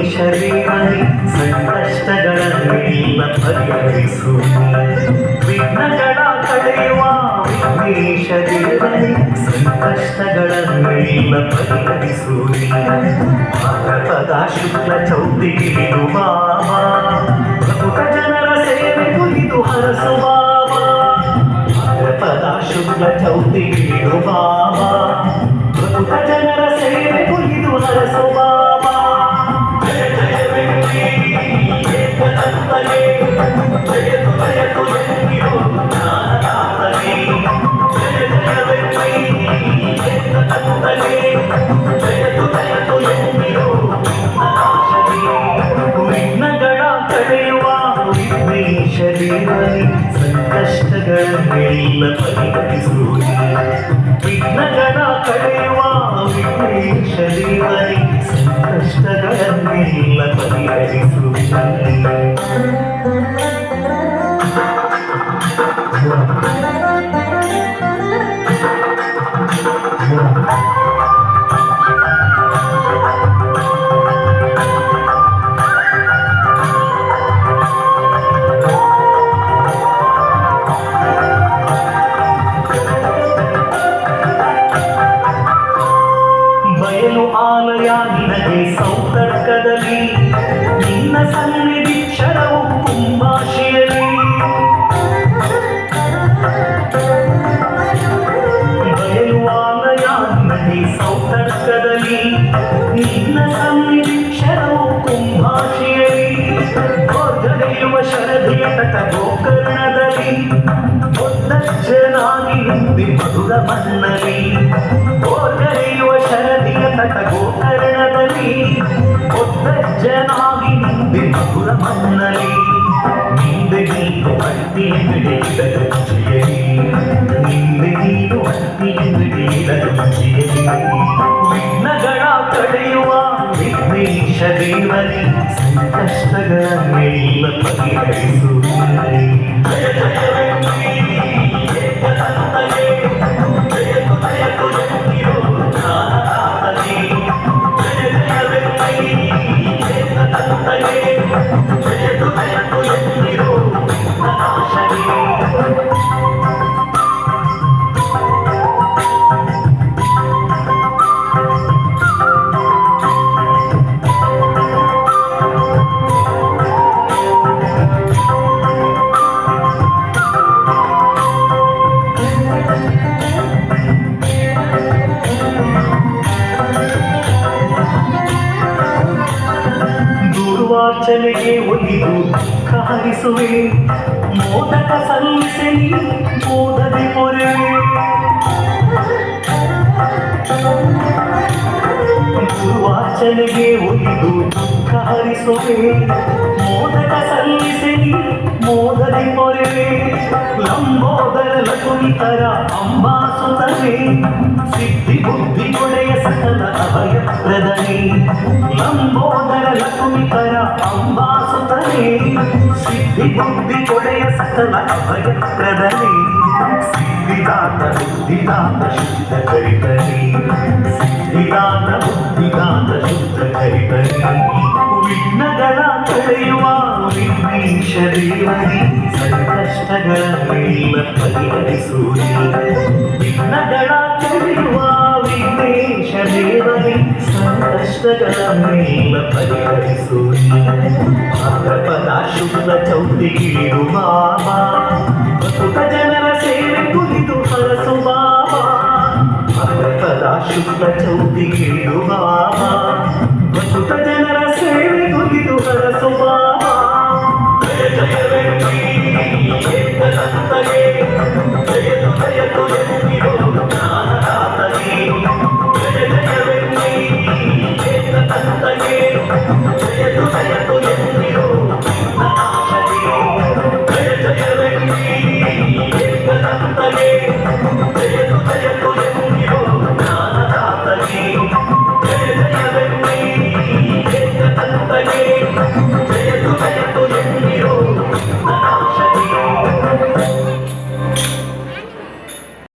ವಿಘ್ನೇಶ್ವರಿಯರಿ ಸಂಕಷ್ಟಗಳನ್ನೆಲ್ಲ ಪರಿಹರಿಸು ವಿಘ್ನಗಳ ಕಳೆಯುವ ವಿಘ್ನೇಶ್ವರಿಯರಿ ಸಂಕಷ್ಟಗಳನ್ನೆಲ್ಲ ಪರಿಹರಿಸು ಭಾರತದ ಶುಕ್ಲ ಚೌತಿಗಿರು ಬಾಬಾ ಪ್ರಮುಖ ಜನರ ಸೇವೆ ಕುರಿತು ಹರಸು ಬಾಬಾ ಭಾರತದ ಶುಕ್ಲ ಚೌತಿಗಿರು ಬಾಬಾ ಪ್ರಮುಖ ಜನರ ಸೇವೆ ಕುರಿತು ಹರಸು ಸಂಕಷ್ಟಗಳನ್ನೆಲ್ಲ ಪರಿಹರಿಸುವುದೇ ವಿಘ್ನಗಳ ಕಳೆಯುವ ವಿಘ್ನೇಶ್ವರಿಯರಿ ಸಂಕಷ್ಟಗಳನ್ನೆಲ್ಲ ಪರಿಹರಿಸುವುದೇ ಗೋರ್ಧನೆಯುವ ಶರದಿಯ ತಟ ಗೋಕರ್ಣದಲ್ಲಿ ಒದ್ದಜ್ಜನಾಗಿ ನಿಂದಿ ಮಧುರ ಮನ್ನಲಿ ಗೋರ್ಧನೆಯುವ ಶರದಿಯ ತಟ ಗೋಕರ್ಣದಲ್ಲಿ ಒದ್ದಜ್ಜನಾಗಿ ನಿಂದಿ ಮಧುರ ಮನ್ನಲಿ ನಿಂದೆ ನೀನು ಅಟ್ಟಿ ಬಿಡಿದ ರುಚಿಯಲಿ ನಿಂದೆ ನೀನು ಅಟ್ಟಿ ಬಿಡಿದ ರುಚಿಯಲಿ ವಿಘ್ನಗಳ ತಡೆಯುವ ವಿಘ್ನೇಶ ದೇವರಿ ಸಂಕಷ್ಟಗಳನ್ನೆಲ್ಲ नीलांजलिಗೆ ಒಲಿದು ಕಾರಿಸುವೆ ಮೋದಕ ಸಲ್ಲಿಸಲಿ, ಮೋದದಿ ಪೊರೆವೆ ವಾಚನೆಗೆ ಒಲಿದು ಕಾರಿಸುವೆ ಮೋದಕ ಸಲ್ಲಿಸಲಿ, ಮೋದದಿ ಪೊರೆವೆ ಲಂಬೋದರ ಕುಣಿತರ ಅಂಬಾಸುತವೇ ಸಿದ್ಧಿ ಬುದ್ಧಿ ಒಡೆಯ ಸಕಲ ಅಭಯ ಪ್ರದನೆ. ಲಂಬೋದರ ಲಕುಣಿತರ ಅಂಬಾಸುತನೆ ಸಿದ್ಧಿ ಬುದ್ಧಿ ಕೊಡೆಯ ಸಕಲ ಅಭಯ ಪ್ರದನೆ ಸಿದ್ಧಿದಾತ ಬುದ್ಧಿದಾತ ಶುದ್ಧ ಕರಿತನೆ ಸಿದ್ಧಿದಾತ ಬುದ್ಧಿದಾತ ಶುದ್ಧ ಕರಿತನೆ ವಿಘ್ನಗಳ ತಡೆಯುವ ವಿಘ್ನೇಶ ದೇವರಿ ಸಂಕಷ್ಟಗಳನ್ನೆಲ್ಲ ಪರಿಹರಿಸುವೆ ವಿಘ್ನಗಳ ತಡೆಯುವ ವಿಘ್ನೇಶ ದೇವರಿ ಸಂಕಷ್ಟಗಳನ್ನೆಲ್ಲ ಪರಿಹರಿಸು ಭಾಗಪದ ಶುಭ ಚೌತಿಗಿರು ಬಾಬಾ ಬದುಕ ಜನರ ಸೇವೆ ಕುರಿತು ಹರಸು ಬಾಬಾ ಭಾಗಪದ ಶುಭ ಚೌತಿಗಿರು ಬಾಬಾ ಬದುಕ ಜನರ ಸೇವೆ ಕುರಿತು ಹರಸು ಬಾಬಾ ಜಯ ಜಯ